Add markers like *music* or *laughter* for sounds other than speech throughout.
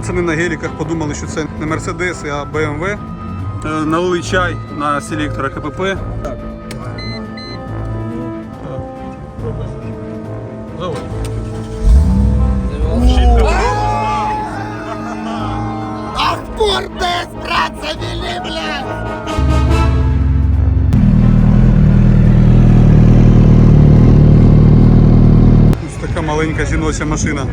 пацани на геліках подумали, що це не Мерседес, а БМВ. Е, Налили чай на селектора КПП. Давай. Ах, бурдес, брат, завели, блядь! Ось така маленька жіноча машина.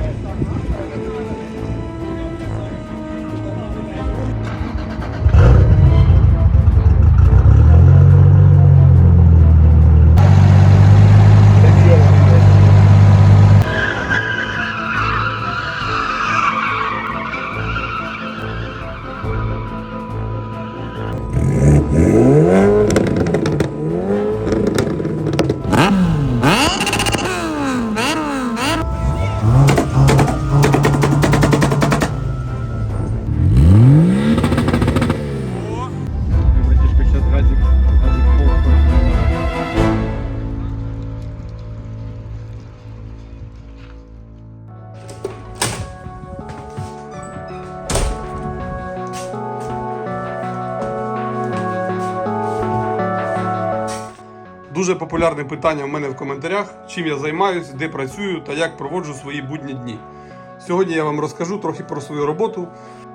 Дуже популярне питання в мене в коментарях, чим я займаюсь, де працюю та як проводжу свої будні дні. Сьогодні я вам розкажу трохи про свою роботу.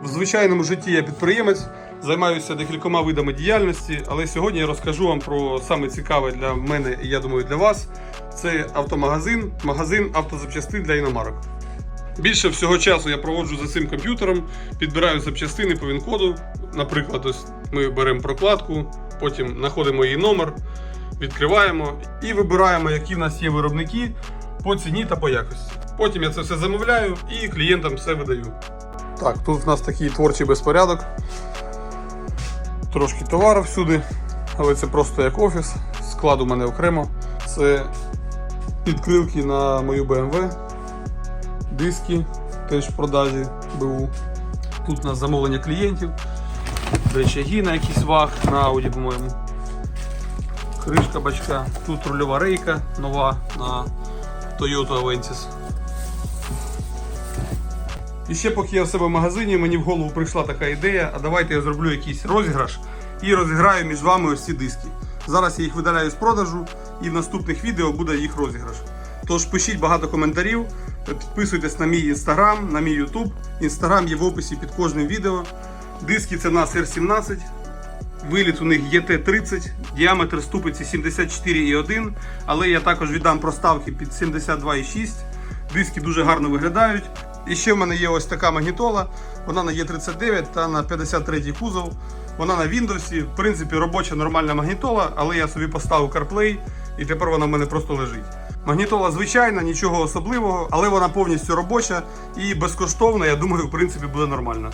В звичайному житті я підприємець, займаюся декількома видами діяльності, але сьогодні я розкажу вам про саме цікаве для мене і я думаю для вас. Це автомагазин, магазин автозапчастин для іномарок. Більше всього часу я проводжу за цим комп'ютером, підбираю запчастини по він-коду. Наприклад, ось ми беремо прокладку, потім знаходимо її номер, відкриваємо і вибираємо, які в нас є виробники по ціні та по якості. Потім я це все замовляю і клієнтам все видаю. Так, тут в нас такий творчий безпорядок. Трошки товару всюди, але це просто як офіс. Склад у мене окремо. Це підкрилки на мою BMW диски теж в продажі БУ. Тут у нас замовлення клієнтів, речаги на якийсь ваг на Audi, по-моєму. Кришка бачка. Тут рульова рейка нова на Toyota Avensis. І ще поки я в себе в магазині, мені в голову прийшла така ідея, а давайте я зроблю якийсь розіграш і розіграю між вами ось ці диски. Зараз я їх видаляю з продажу і в наступних відео буде їх розіграш. Тож пишіть багато коментарів, підписуйтесь на мій інстаграм, на мій ютуб. Інстаграм є в описі під кожним відео. Диски це нас R17, Виліт у них ЄТ-30, діаметр ступиці 74,1, але я також віддам проставки під 72,6. Диски дуже гарно виглядають. І ще в мене є ось така магнітола. Вона на Є39 та на 53 кузов. Вона на Windows. В принципі, робоча нормальна магнітола, але я собі поставив CarPlay і тепер вона в мене просто лежить. Магнітола звичайна, нічого особливого, але вона повністю робоча і безкоштовна. Я думаю, в принципі, буде нормально.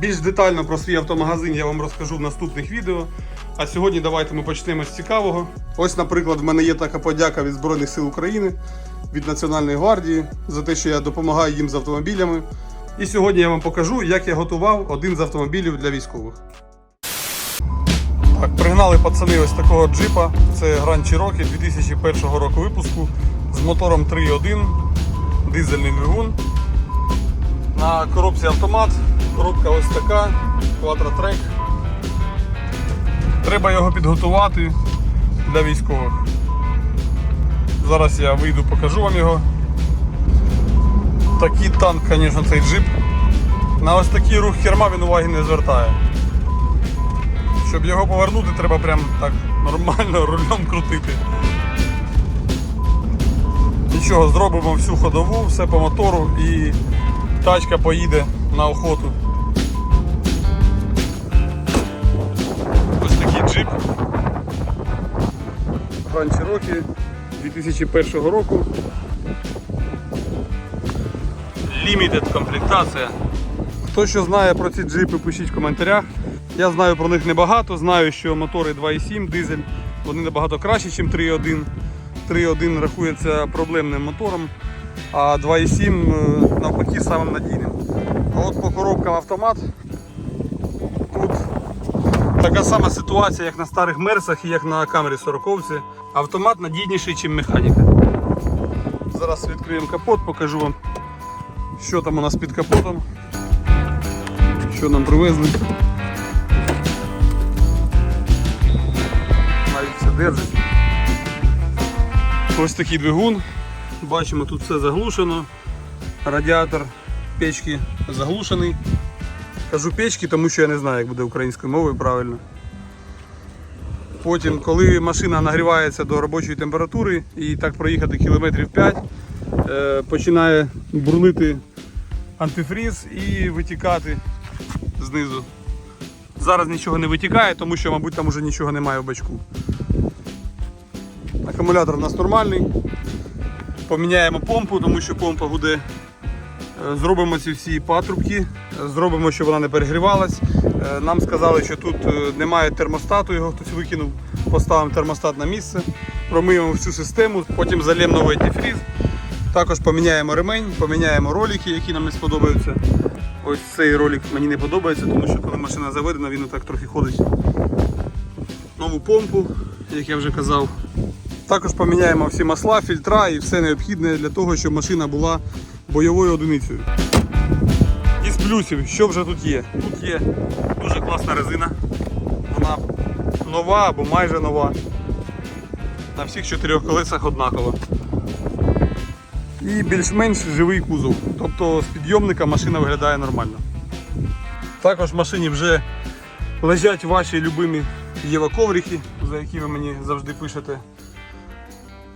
Більш детально про свій автомагазин я вам розкажу в наступних відео. А сьогодні давайте ми почнемо з цікавого. Ось, наприклад, в мене є така подяка від Збройних сил України, від Національної гвардії за те, що я допомагаю їм з автомобілями. І сьогодні я вам покажу, як я готував один з автомобілів для військових. Так, пригнали пацани ось такого джипа. Це Grand Cherokee 2001 року випуску з мотором 3.1, дизельний двигун. На коробці автомат, коробка ось така, Quattro-Track. Треба його підготувати для військових. Зараз я вийду, покажу вам його. Такий танк, звісно, цей джип. На ось такий рух керма він уваги не звертає. Щоб його повернути, треба прям так нормально *laughs* рулем крутити. Нічого, зробимо всю ходову, все по мотору і тачка поїде на охоту. Ось такий джип. Grand Cherokee 2001 року. Limited комплектація. Хто що знає про ці джипи, пишіть в коментарях. Я знаю про них небагато. Знаю, що мотори 2.7 дизель, вони набагато кращі, ніж 3.1. 3.1 рахується проблемним мотором, а 2.7 е, навпаки самим надійним. А от по коробкам автомат тут така сама ситуація, як на старих мерсах і як на камері 40 Автомат надійніший, ніж механіка. Зараз відкриємо капот, покажу вам, що там у нас під капотом. що нам привезли. Навіть все держить. Ось такий двигун. Бачимо, тут все заглушено. Радіатор печки заглушений. Кажу печки, тому що я не знаю, як буде українською мовою правильно. Потім, коли машина нагрівається до робочої температури і так проїхати кілометрів 5, е, починає бурлити антифріз і витікати знизу. Зараз нічого не витікає, тому що, мабуть, там вже нічого немає в бачку. Акумулятор у нас нормальний. Поміняємо помпу, тому що помпа гуде. Е, Зробимо ці всі патрубки, е, зробимо, щоб вона не перегрівалась. Е, Нам сказали, що тут немає термостату, його хтось викинув. Поставимо термостат на місце, промиємо всю систему, потім залємо новий антифріз. Також поміняємо ремень, поміняємо ролики, які нам не сподобаються. Ось цей ролик мені не подобається, тому що коли машина заведена, він так трохи ходить. Нову помпу, як я вже казав. Також поміняємо всі масла, фільтра і все необхідне для того, щоб машина була бойовою одиницею. Із плюсів, що вже тут є? Тут є дуже класна резина. Вона нова або майже нова. На всіх чотирьох колесах однакова. І більш-менш живий кузов. Тобто з підйомника машина виглядає нормально. Також в машині вже лежать ваші любимі Єва коврики, за які ви мені завжди пишете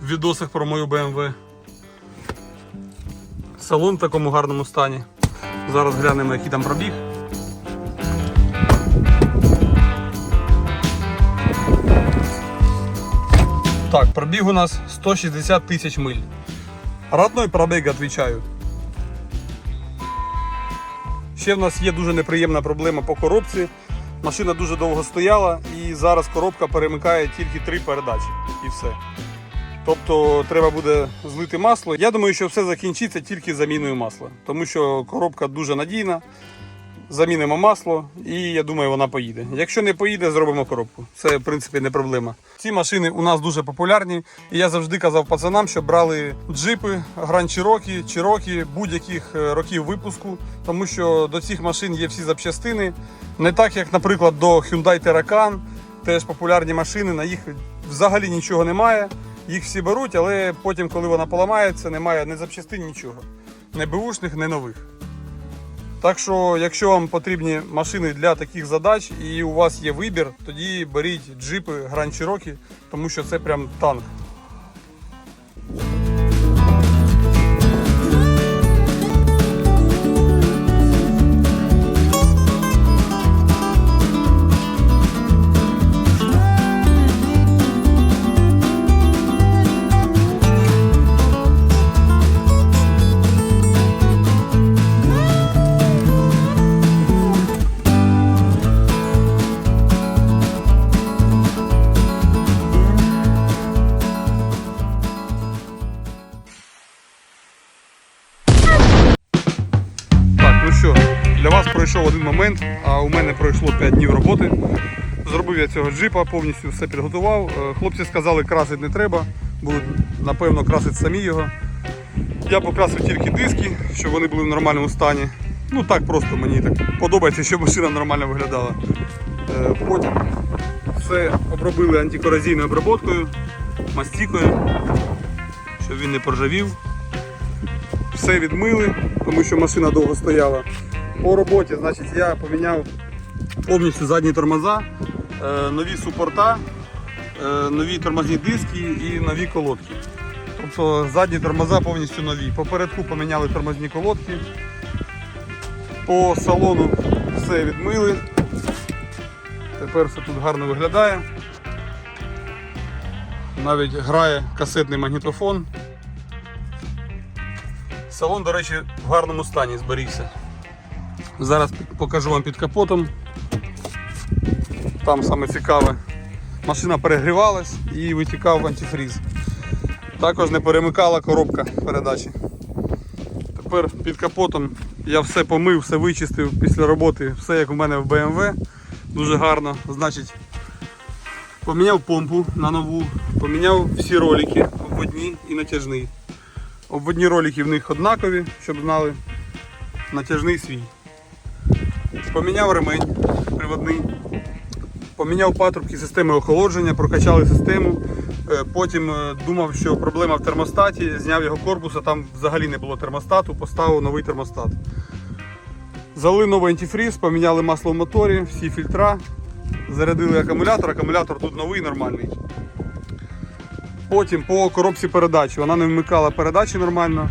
в відосах про мою BMW. Салон в такому гарному стані. Зараз глянемо, який там пробіг. Так, пробіг у нас 160 тисяч миль. Родной пробіг, відповідаю. Ще в нас є дуже неприємна проблема по коробці. Машина дуже довго стояла і зараз коробка перемикає тільки три передачі і все. Тобто треба буде злити масло. Я думаю, що все закінчиться тільки заміною масла, тому що коробка дуже надійна. Замінимо масло і я думаю, вона поїде. Якщо не поїде, зробимо коробку. Це в принципі не проблема. Ці машини у нас дуже популярні. І я завжди казав пацанам, що брали джипи, Cherokee, Cherokee будь-яких е, років випуску, тому що до цих машин є всі запчастини. Не так, як, наприклад, до Hyundai Terracan, теж популярні машини, на їх взагалі нічого немає. Їх всі беруть, але потім, коли вона поламається, немає ні запчастин, нічого. Не бушних, не нових. Так що, якщо вам потрібні машини для таких задач і у вас є вибір, тоді беріть джипи Grand Cherokee, тому що це прям танк. Момент, а у мене пройшло 5 днів роботи. Зробив я цього джипа, повністю все підготував. Е, Хлопці сказали, красити не треба, будуть напевно красити самі його. Я покрасив тільки диски, щоб вони були в нормальному стані. Ну так просто мені так подобається, щоб машина нормально виглядала. Е, Потім все обробили антикоразійною оброботкою, мастікою, щоб він не поржавів все відмили, тому що машина довго стояла. По роботі, значить, я поміняв повністю задні тормоза, е, нові супорта, е, нові тормозні диски і нові колодки. Тобто задні тормоза повністю нові. Попередку поміняли тормозні колодки. По салону все відмили. Тепер все тут гарно виглядає. Навіть грає касетний магнітофон. Салон, до речі, в гарному стані зберігся. Зараз покажу вам під капотом. Там саме цікаве. Машина перегрівалась і витікав антифріз. Також не перемикала коробка передачі. Тепер під капотом я все помив, все вичистив після роботи, все як у мене в BMW. Дуже гарно. Значить, поміняв помпу на нову, поміняв всі ролики обводні і натяжний. Обводні ролики в них однакові, щоб знали. Натяжний свій. Поміняв ремень приводний, поміняв патрубки системи охолодження, прокачали систему. Е, Потім е, думав, що проблема в термостаті, зняв його корпус, а там взагалі не було термостату, поставив новий термостат. Залили новий антифріз, поміняли масло в моторі, всі фільтра, зарядили акумулятор, акумулятор тут новий, нормальний. Потім по коробці передач, вона не вмикала передачі нормально.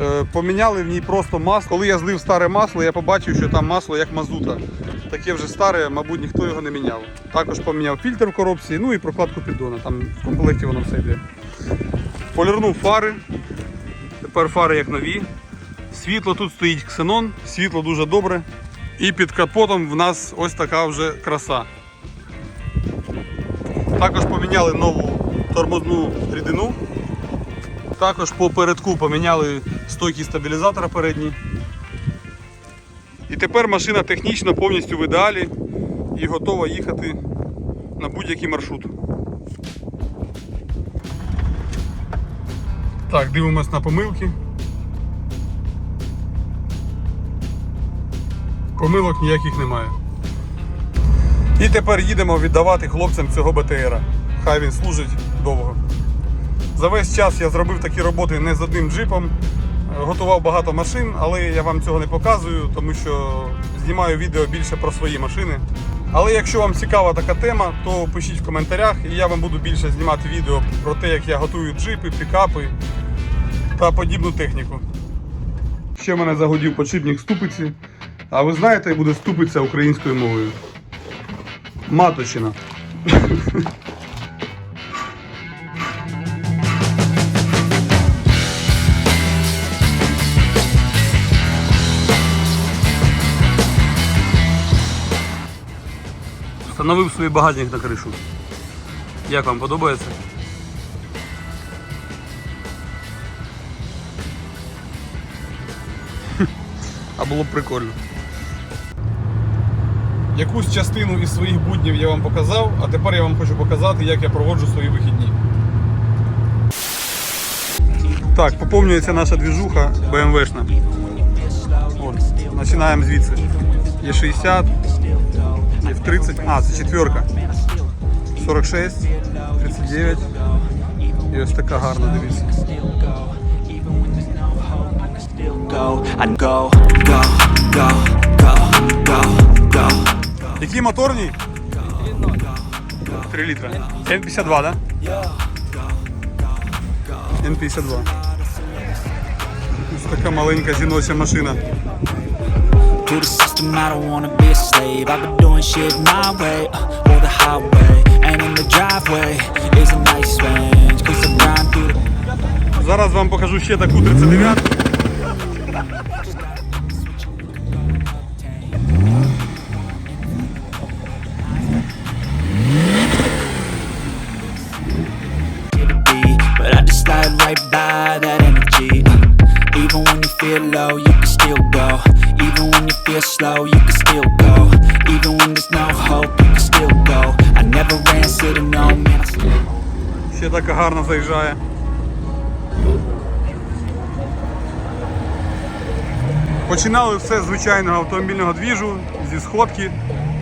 Е, Поміняли в ній просто масло. Коли я злив старе масло, я побачив, що там масло як мазута. Таке вже старе, мабуть, ніхто його не міняв. Також поміняв фільтр в коробці, ну і прокладку піддона. Там в комплекті воно все йде. Полірнув фари. Тепер фари як нові. Світло тут стоїть ксенон, світло дуже добре. І під капотом в нас ось така вже краса. Також поміняли нову тормозну рідину. Також по передку поміняли стойки стабілізатора передні. І тепер машина технічно повністю в ідеалі і готова їхати на будь-який маршрут. Так, дивимось на помилки. Помилок ніяких немає. І тепер їдемо віддавати хлопцям цього БТРа. Хай він служить довго. За весь час я зробив такі роботи не з одним джипом. Е, Готував багато машин, але я вам цього не показую, тому що знімаю відео більше про свої машини. Але якщо вам цікава така тема, то пишіть в коментарях, і я вам буду більше знімати відео про те, як я готую джипи, пікапи та подібну техніку. Ще мене загодів подшипник ступиці. А ви знаєте, буде ступиця українською мовою? Маточина. *laughs* Встановив свій багажник на кришу. Як вам подобається? *laughs* А було б прикольно. Якусь частину із своїх буднів я вам показав, а тепер я вам хочу показати, як я проводжу свої вихідні. Так, поповнюється наша двіжуха. От, починаємо звідси. Є 60, є 30, а, це четверка. 46, 39. І ось така гарна, дивіться. go, I go, go, go, go, go, go. Який моторний? 3 літра. Н52, да? Н52. Ось така маленька жіноча машина. To the system, I don't wanna be a slave. I've been doing shit my way, uh, or the highway. And in the driveway is a nice range. Cause I grind through the Зараз вам покажу ще таку 39. Така гарна заїжджає. Починали все з звичайного автомобільного двіжу, зі сходки.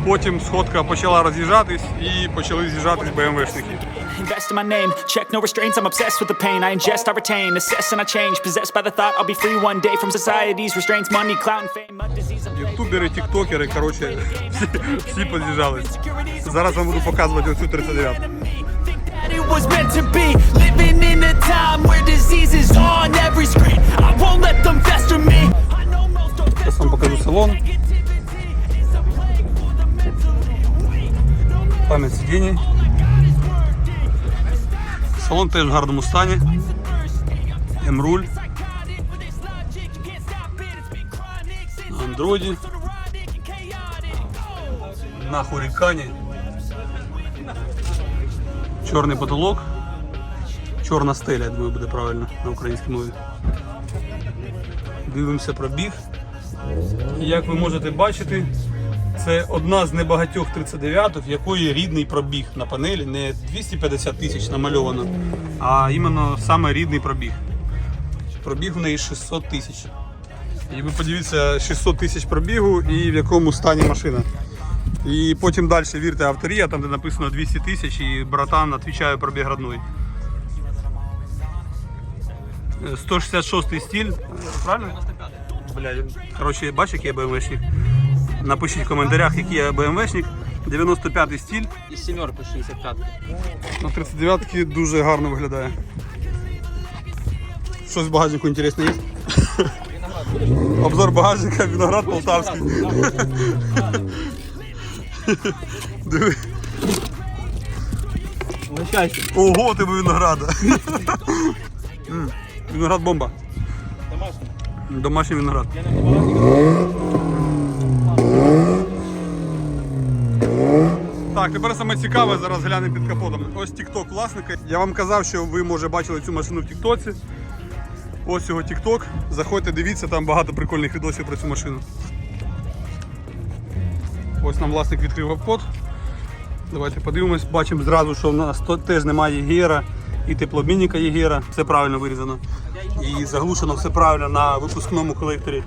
Потім сходка почала роз'їжджатись і почали з'їжджатись БМВшники. Invest in my name, check no restraints. I'm obsessed with the pain. I ingest, I retain, assess, and I change. Possessed by the thought I'll be free one day from society's restraints, money, clout, and fame. Disease Ютубери, тіктокери, коротше, всі, всі поз'їжджались. Зараз вам буду показувати оцю 39. Think that it was meant to be living in a time where disease is on every screen. I won't let them fester me. I know most don't Зараз вам покажу салон. Пам'ять сидінь. Салон теж в гарному стані. М-руль. На андроїді. На хурікані. Чорний потолок. Чорна стеля, я думаю, буде правильно на українській мові. Дивимося пробіг. Як ви можете бачити, це одна з небагатьох 39-х, в якої рідний пробіг на панелі, не 250 тисяч намальовано, а іменно саме рідний пробіг. Пробіг в неї 600 тисяч. І ви подивіться 600 тисяч пробігу і в якому стані машина. І потім далі вірте авторія, там де написано 200 тисяч і братан відповідає пробіг родной. Е, 166 стиль, правильно? 95. Бля, коротше, бачиш, який я БМВшник? Напишіть в коментарях, який я БМВшник. 95 стиль. І сімерку 65. На 39-ки дуже гарно виглядає. Щось в багажнику інтересне є? Обзор багажника, виноград полтавський. Диви. Щастя. Ого, тебе винограда. М, Виноград бомба. Домашній. Домашній виноград. Я не. Так, тепер саме цікаве, зараз глянемо під капотом. Ось TikTok власника. Я вам казав, що ви може бачили цю машину в Тіктоці. Ось його TikTok. Заходьте, дивіться, там багато прикольних відосів про цю машину. Ось нам власник відкрив капот. Давайте подивимось. Бачимо зразу, що в нас теж немає гіра і теплообмінника є гіра. Все правильно вирізано. І заглушено все правильно на випускному колекторі.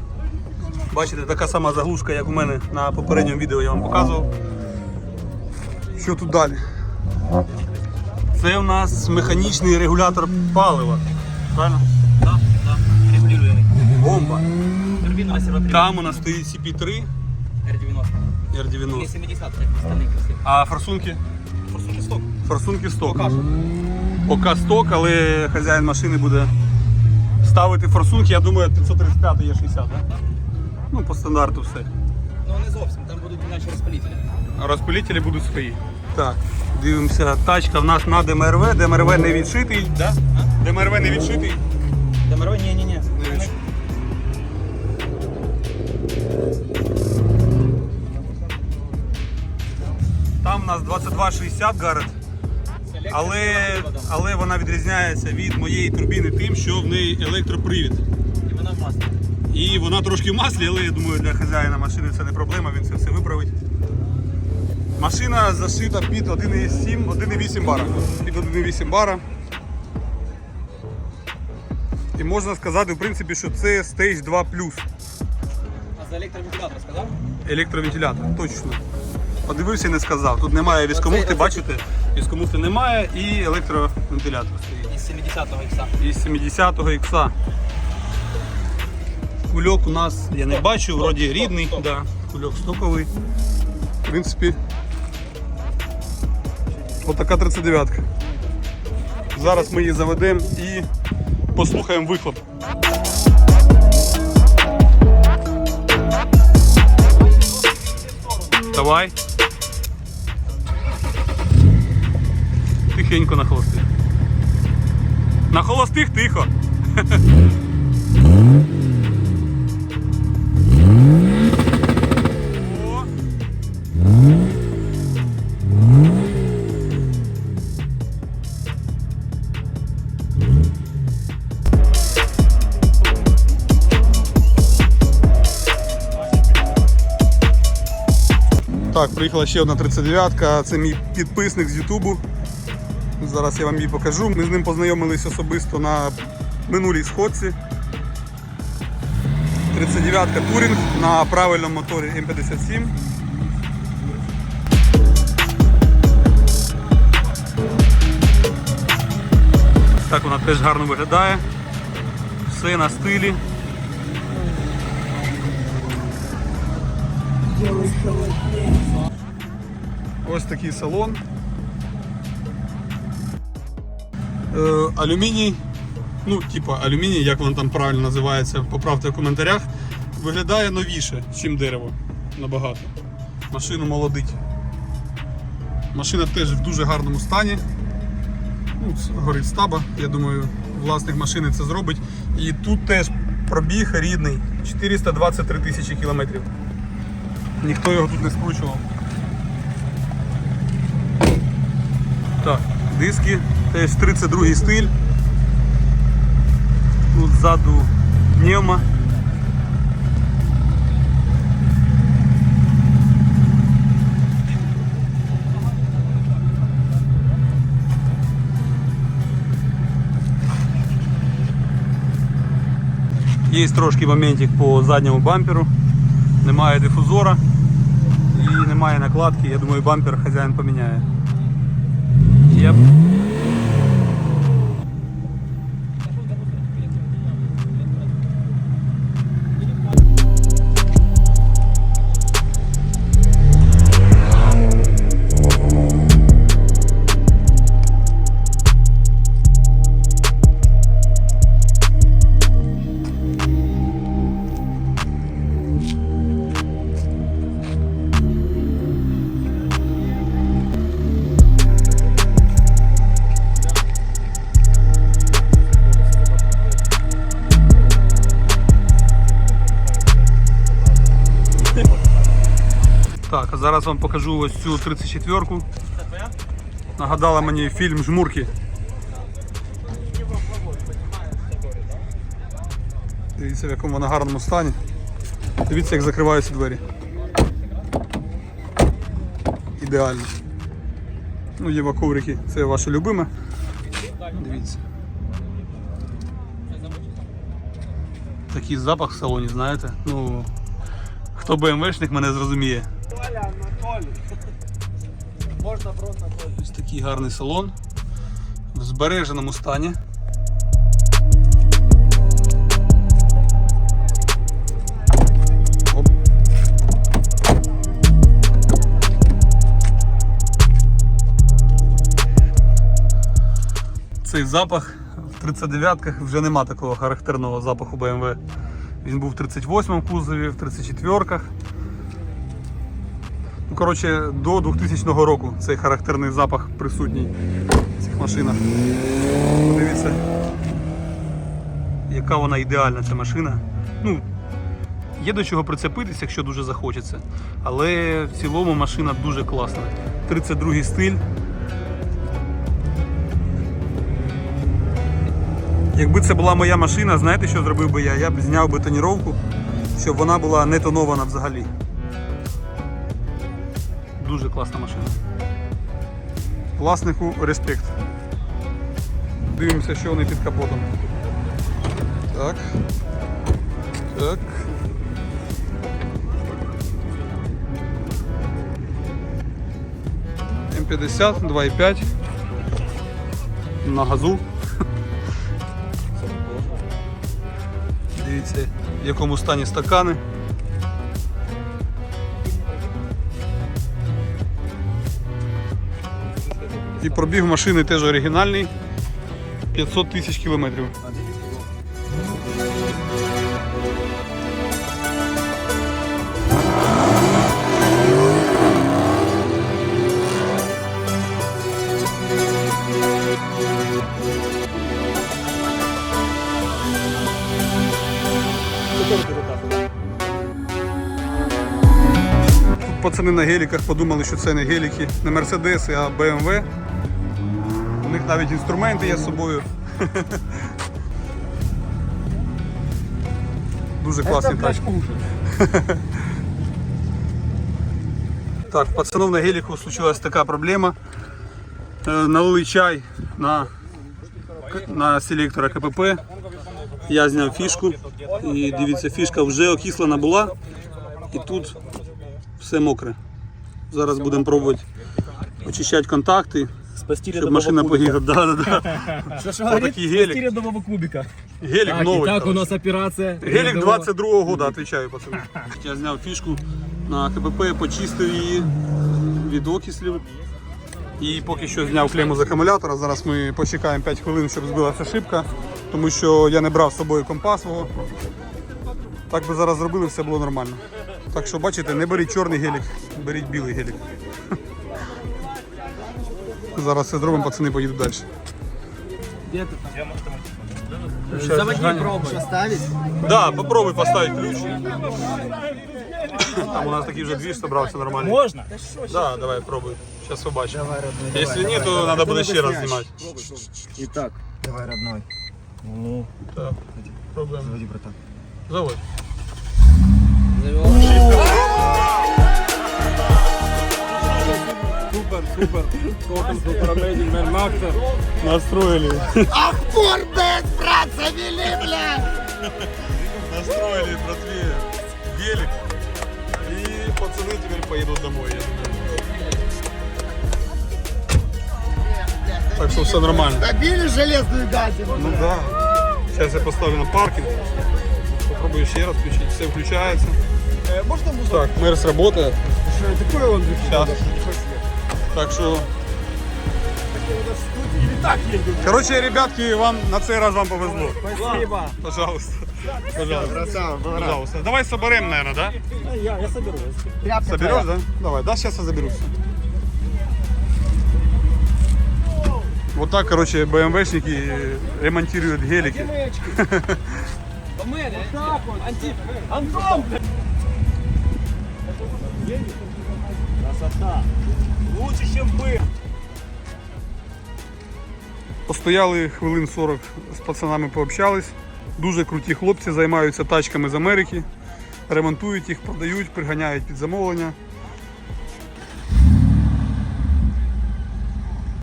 Бачите, така сама заглушка, як у мене на попередньому відео я вам показував. Що тут далі? Це у нас механічний регулятор палива. Правильно? Так, так. Регулюємий. Бомба. Там у нас стоїть CP3 R90. І R90. 70 як. А форсунки? Форсунки сток. Форсунки сток. Поки сток, але хазяїн машини буде ставити форсунки, я думаю, 535 є 60, так? Ну, по стандарту все. Ну не зовсім, там будуть іначе розпалітелі. А Розпилителі будуть свої. Так, дивимося. Тачка в нас на ДМРВ. ДМРВ не відшитий. Да? ДМРВ не відшитий. Демаро? Ні, ні, ні. Там у нас 2260 Гаррет, але, але вона відрізняється від моєї турбіни тим, що в неї електропривід. І вона в маслі. І вона трошки в маслі, але я думаю, для хазяїна машини це не проблема, він це все виправить. Машина зашита під 1,7, 1,8 бара. Під 1,8 бара. І можна сказати, в принципі, що це Stage 2 А за електровентилятор сказав? електровентилятор, точно. Подивився і не сказав. Тут немає віскомуфти, бачите? Віскомуфти немає і електровентилятор стоїть. Із 70-го ікса. Із 70-го ікса. Кульок у нас, я не бачу, вроді рідний. Да, кульок стоковий. В принципі, отака 39-ка. Зараз ми її заведемо і послухаємо вихлоп. Давай. Тихенько на холостих. На холостих тихо. *laughs* приїхала ще одна 39-ка. Це мій підписник з Ютубу. Зараз я вам її покажу. Ми з ним познайомились особисто на минулій сходці. 39-ка Турінг на правильному моторі М57. Так вона теж гарно виглядає. Все на стилі. Ось такий салон. Е, алюміній, ну, типа алюміній, як воно там правильно називається, поправте в коментарях, виглядає новіше, ніж дерево. Набагато. Машину молодить. Машина теж в дуже гарному стані. Ну, горить стаба, я думаю, власник машини це зробить. І тут теж пробіг рідний 423 тисячі кілометрів. Ніхто його тут не скручував. Так, диски, теж 32 стиль. Тут ззаду пневма. Є трошки моментик по задньому бамперу. Немає дифузора і немає накладки. Я думаю, бампер хазяїн поміняє. Yep. Зараз вам покажу ось цю 34-ку. Нагадала мені фільм Жмурки. Дивіться, в якому вона гарному стані. Дивіться, як закриваються двері. Ідеально. Ну, Єва коврики, це ваше любиме. Дивіться. Такий запах в салоні, знаєте. Ну, хто БМВшник мене зрозуміє. Ось такий гарний салон в збереженому стані. Цей запах в 39-ках вже нема такого характерного запаху BMW. Він був в 38-му кузові, в 34-ках. Ну, коротше, до 2000 року цей характерний запах присутній в цих машинах. Подивіться, яка вона ідеальна ця машина. Ну, є до чого прицепитися, якщо дуже захочеться. Але в цілому машина дуже класна. 32 стиль. Якби це була моя машина, знаєте, що зробив би я? Я б зняв би тоніровку, щоб вона була не тонована взагалі. Дуже класна машина. Власнику респект. Дивимося, що вони під капотом. Так. Так. М50, 2,5. На газу. Дивіться, в якому стані стакани. І пробіг машини теж оригінальний. 500 тисяч кілометрів. Пацани на геліках подумали, що це не геліки, не мерседеси, а BMW. У них навіть інструменти є з собою. *laughs* Дуже класний тачки. *laughs* Так, пацанов на геліку случилась така проблема. Е, Налили чай на, на селектора КПП. Я зняв фішку. І дивіться, фішка вже окислена була. І тут все мокре. Зараз будемо пробувати очищати контакти, Спасти щоб машина. Да, да, да. Гелік. рядового кубика. Гелік Так, новий. итак, у нас операция. Гелік рядового- 22-го года, отвечаю, пацани. Я зняв фішку на КПП, почистив її від окислів. І поки що зняв клему з акумулятора. Зараз ми почекаємо 5 хвилин, щоб збилася шибка, тому що я не брав з собою компас свого. Так би зараз зробили, все було нормально. Так що бачите, не беріть чорний гелік, беріть білий гелік. Зараз все зробимо, пацани поїдуть далі. Заводи пробуй. Да, попробуй поставить ключ. Там у нас такий вже двіж собрався нормально. Можно? Да, давай пробуй. Сейчас побачим. Если нет, то надо буде ще раз знімати. Итак. Давай, родной. Ну. Так, пробуємо. Заводи, братан. Заводь. Супер, супер. Total super amazing, man. Макса. Настроили. Ах, фур без, брат, завели, блядь! Настроили братве велик. И пацаны теперь поедут домой, я думаю. Так что все нормально. Добили железную гадину. Ну да. Сейчас я поставлю на паркинг. Попробую еще раз включить. Все включается. Можна музику? Так, мэр сработает. Такое он Сейчас. Так что... Или так едем. Короче, ребятки, вам на цей раз вам повезло. Спасибо. Пожалуйста. Пожалуйста. Красава, Пожалуйста. Давай соберем, наверное, да? Я, я соберу. Тряпка Соберешь, да? Давай, да, сейчас я заберусь. Вот так, короче, БМВшники ремонтируют гелики. До мене. *laughs* Красота. Лучше, чем был. Постояли хвилин 40 з пацанами пообщались. Дуже круті хлопці займаються тачками з Америки. Ремонтують їх, продають, приганяють під замовлення.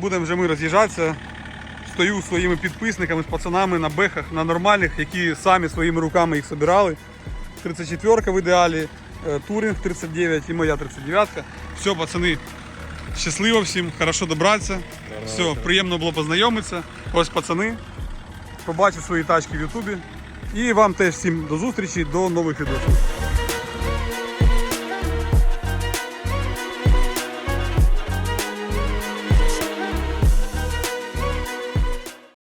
Будемо вже ми роз'їжджатися. Стою своїми підписниками, з пацанами на бехах, на нормальних, які самі своїми руками їх собирали. 34 в ідеалі, Туринг 39 і моя 39. Все, пацани, щасливо всім, хорошо добратися. Все, приємно було познайомитися. Ось пацани. Побачив свої тачки в Ютубі. І вам теж всім до зустрічі, до нових відео.